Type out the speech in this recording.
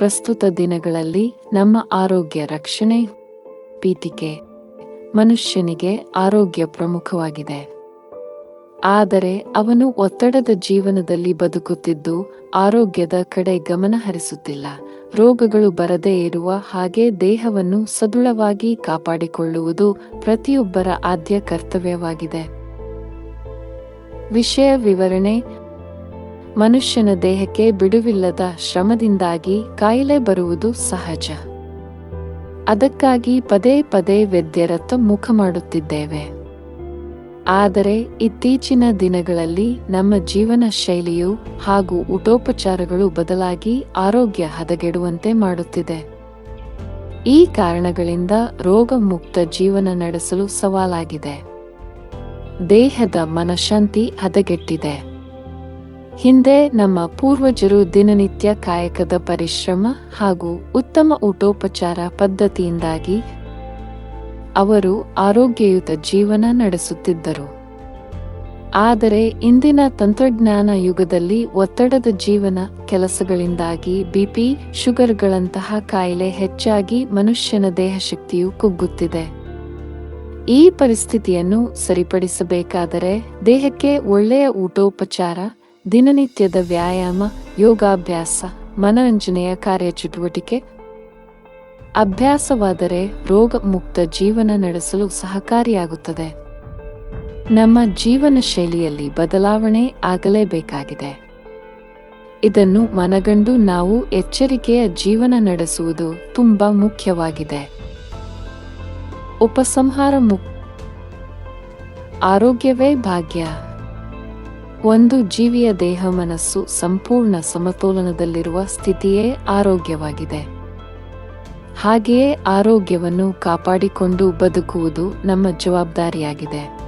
ಪ್ರಸ್ತುತ ದಿನಗಳಲ್ಲಿ ನಮ್ಮ ಆರೋಗ್ಯ ರಕ್ಷಣೆ ಪೀಠಿಕೆ ಮನುಷ್ಯನಿಗೆ ಆರೋಗ್ಯ ಪ್ರಮುಖವಾಗಿದೆ. ಆದರೆ ಅವನು ಒತ್ತಡದ ಜೀವನದಲ್ಲಿ ಬದುಕುತ್ತಿದ್ದು ಆರೋಗ್ಯದ ಕಡೆ ಗಮನ ಹರಿಸುತ್ತಿಲ್ಲ. ರೋಗಗಳು ಬರದೇ ಇರುವ ಹಾಗೆ ದೇಹವನ್ನು ಸದೃಢವಾಗಿ ಕಾಪಾಡಿಕೊಳ್ಳುವುದು ಪ್ರತಿಯೊಬ್ಬರ ಆದ್ಯ ಕರ್ತವ್ಯವಾಗಿದೆ. ವಿಷಯ ವಿವರಣೆ ಮನುಷ್ಯನ ದೇಹಕ್ಕೆ ಬಿಡುವಿಲ್ಲದ ಶ್ರಮದಿಂದಾಗಿ ಕಾಯಿಲೆ ಬರುವುದು ಸಹಜ. ಅದಕ್ಕಾಗಿ ಪದೇ ಪದೇ ವೈದ್ಯರತ್ತ ಮುಖ ಮಾಡುತ್ತಿದ್ದೇವೆ. ಆದರೆ ಇತ್ತೀಚಿನ ದಿನಗಳಲ್ಲಿ ನಮ್ಮ ಜೀವನ ಶೈಲಿಯು ಹಾಗೂ ಊಟೋಪಚಾರಗಳು ಬದಲಾಗಿ ಆರೋಗ್ಯ ಹದಗೆಡುವಂತೆ ಮಾಡುತ್ತಿದೆ. ಈ ಕಾರಣಗಳಿಂದ ರೋಗ ಮುಕ್ತ ಜೀವನ ನಡೆಸಲು ಸವಾಲಾಗಿದೆ. ದೇಹದ ಮನಃಶಾಂತಿ ಹದಗೆಟ್ಟಿದೆ. ಹಿಂದೆ ನಮ್ಮ ಪೂರ್ವಜರು ದಿನನಿತ್ಯ ಕಾಯಕದ ಪರಿಶ್ರಮ ಹಾಗೂ ಉತ್ತಮ ಊಟೋಪಚಾರ ಪದ್ಧತಿಯಿಂದಾಗಿ ಅವರು ಆರೋಗ್ಯಯುತ ಜೀವನ ನಡೆಸುತ್ತಿದ್ದರು. ಆದರೆ ಇಂದಿನ ತಂತ್ರಜ್ಞಾನ ಯುಗದಲ್ಲಿ ಒತ್ತಡದ ಜೀವನ ಕೆಲಸಗಳಿಂದಾಗಿ ಬಿಪಿ, ಶುಗರ್ಗಳಂತಹ ಕಾಯಿಲೆ ಹೆಚ್ಚಾಗಿ ಮನುಷ್ಯನ ದೇಹಶಕ್ತಿಯು ಕುಗ್ಗುತ್ತಿದೆ. ಈ ಪರಿಸ್ಥಿತಿಯನ್ನು ಸರಿಪಡಿಸಬೇಕಾದರೆ ದೇಹಕ್ಕೆ ಒಳ್ಳೆಯ ಊಟೋಪಚಾರ ದಿನನಿತ್ಯದ ವ್ಯಾಯಾಮ, ಯೋಗಾಭ್ಯಾಸ, ಮನರಂಜನೆಯ ಕಾರ್ಯಚಟುವಟಿಕೆ. ಅಭ್ಯಾಸವಾದರೆ ರೋಗ ಮುಕ್ತ ಜೀವನ ನಡೆಸಲು ಸಹಕಾರಿಯಾಗುತ್ತದೆ. ನಮ್ಮ ಜೀವನ ಶೈಲಿಯಲ್ಲಿ ಬದಲಾವಣೆ ಆಗಲೇಬೇಕಾಗಿದೆ. ಇದನ್ನು ಮನಗಂಡು ನಾವು ಎಚ್ಚರಿಕೆಯ ಜೀವನ ನಡೆಸುವುದು ತುಂಬ ಮುಖ್ಯವಾಗಿದೆ. ಉಪಸಂಹಾರ ಮುಕ್ ಆರೋಗ್ಯವೇ ಭಾಗ್ಯ. ಒಂದು ಜೀವಿಯ ದೇಹ ಮನಸ್ಸು ಸಂಪೂರ್ಣ ಸಮತೋಲನದಲ್ಲಿರುವ ಸ್ಥಿತಿಯೇ ಆರೋಗ್ಯವಾಗಿದೆ. ಹಾಗೆಯೇ ಆರೋಗ್ಯವನ್ನು ಕಾಪಾಡಿಕೊಂಡು ಬದುಕುವುದು ನಮ್ಮ ಜವಾಬ್ದಾರಿಯಾಗಿದೆ.